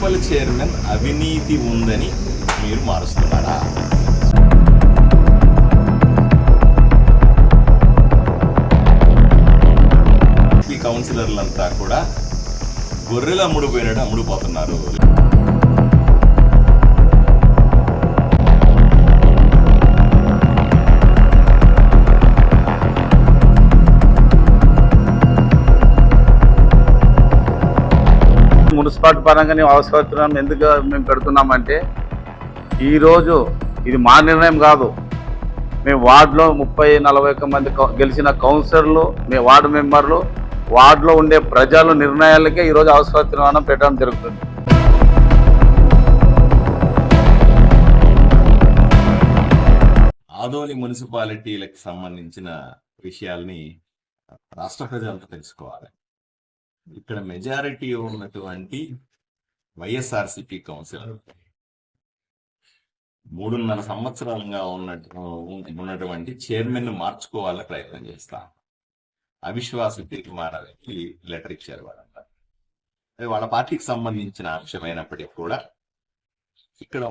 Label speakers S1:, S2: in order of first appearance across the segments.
S1: Chairman అవినీతి ఉందని మీరు మారుస్తున్నారా? ఈ కౌన్సిలర్లంతా కూడా గొర్రెలు అమ్ముడుపోయినట్టు అమ్ముడుపోతున్నారు
S2: ఏర్పాటు పరంగా అవసరం ఎందుకు మేము పెడుతున్నామంటే ఈరోజు ఇది మా నిర్ణయం కాదు. మేము వార్డులో ముప్పై నలభై ఒక్క మంది గెలిచిన కౌన్సిలర్లు మీ వార్డు మెంబర్లు వార్డులో ఉండే ప్రజల నిర్ణయాలకే ఈరోజు అవసర తీర్మానం పెట్టడం జరుగుతుంది.
S1: ఆదోని మున్సిపాలిటీలకు సంబంధించిన విషయాల్ని రాష్ట్ర ప్రజలకు తెలుసుకోవాలి. ఇక్కడ మెజారిటీ ఉన్నటువంటి వైఎస్ఆర్సిపి కౌన్సిలర్. మూడున్నర సంవత్సరాలుగా ఉన్నట్టు ఉన్నటువంటి చైర్మన్ మార్చుకోవాలని ప్రయత్నం చేస్తా అవిశ్వాస తీర్మానానికి లెటర్ ఇచ్చారు వాళ్ళంతా అది వాళ్ళ పార్టీకి సంబంధించిన అంశమైనప్పటికీ కూడా ఇక్కడ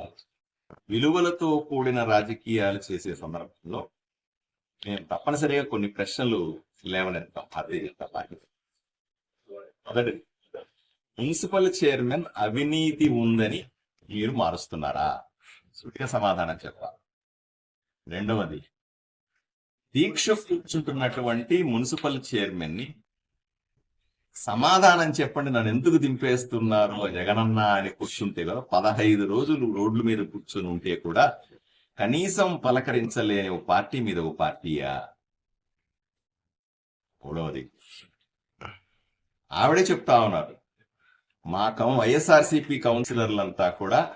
S1: విలువలతో కూడిన రాజకీయాలు చేసే సందర్భంలో మేము తప్పనిసరిగా కొన్ని ప్రశ్నలు లేవనెత్తాం భారతీయ జనతా పార్టీ మొదటి మున్సిపల్ చైర్మన్ అవినీతి ఉందని మీరు మారుస్తున్నారా? సూటిగా సమాధానం చెప్పాలి. రెండవది దీక్ష కూర్చుంటున్నటువంటి మున్సిపల్ చైర్మన్ని సమాధానం చెప్పండి నన్ను ఎందుకు దింపేస్తున్నారు? జగనన్న అని కూర్చుంటే కదా పదహైదు రోజులు రోడ్ల మీద కూర్చొని ఉంటే కూడా కనీసం పలకరించలేని ఒక పార్టీ మీద ఒక పార్టీయా? మూడవది ఆవిడే చెప్తా ఉన్నారు. మా కౌ వైఎస్ఆర్సీపీ కౌన్సిలర్లంతా కూడా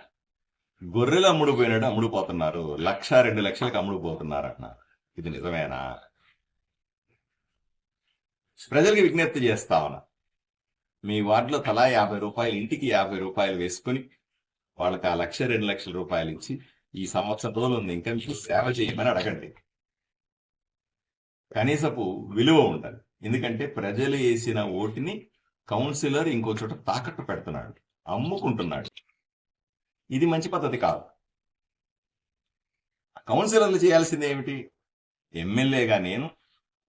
S1: గొర్రెలు అమ్ముడుపోయినట్టు అమ్ముడుపోతున్నారు. లక్ష రెండు లక్షలకు అమ్ముడుపోతున్నారు అన్నారు ఇది నిజమేనా? ప్రజలకు విజ్ఞప్తి చేస్తా ఉన్నా. మీ వార్డులో తలా యాభై రూపాయలు ఇంటికి యాభై రూపాయలు వేసుకుని వాళ్ళకి ఆ లక్ష రెండు లక్షల రూపాయలు ఇచ్చి ఈ సంవత్సరం రోజులు ఉంది. ఇంకా మీకు సేవ చేయమని అడగండి. కనీసపు విలువ ఉండాలి. ఎందుకంటే ప్రజలు వేసిన ఓటుని కౌన్సిలర్ ఇంకో చోట తాకట్టు పెడుతున్నాడు అమ్ముకుంటున్నాడు. ఇది మంచి పద్ధతి కాదు. కౌన్సిలర్లు చేయాల్సింది ఏమిటి? ఎమ్మెల్యేగా నేను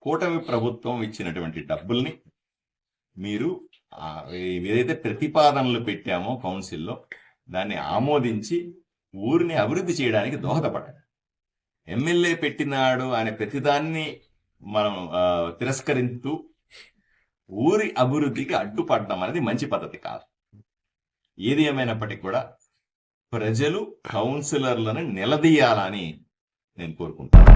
S1: కూటమి ప్రభుత్వం ఇచ్చినటువంటి డబ్బుల్ని మీరు ఏదైతే ప్రతిపాదనలు పెట్టామో కౌన్సిల్లో దాన్ని ఆమోదించి ఊరిని అభివృద్ధి చేయడానికి దోహదపడాలి ఎమ్మెల్యే పెట్టినాడు అనే ప్రతిదాన్ని మనం ఆ, తిరస్కరిస్తూ ఊరి అభివృద్ధికి అడ్డుపడడం అనేది మంచి పద్ధతి కాదు. ఏది ఏమైనప్పటికీ కూడా ప్రజలు కౌన్సిలర్లను నిలదీయాలని నేను కోరుకుంటాను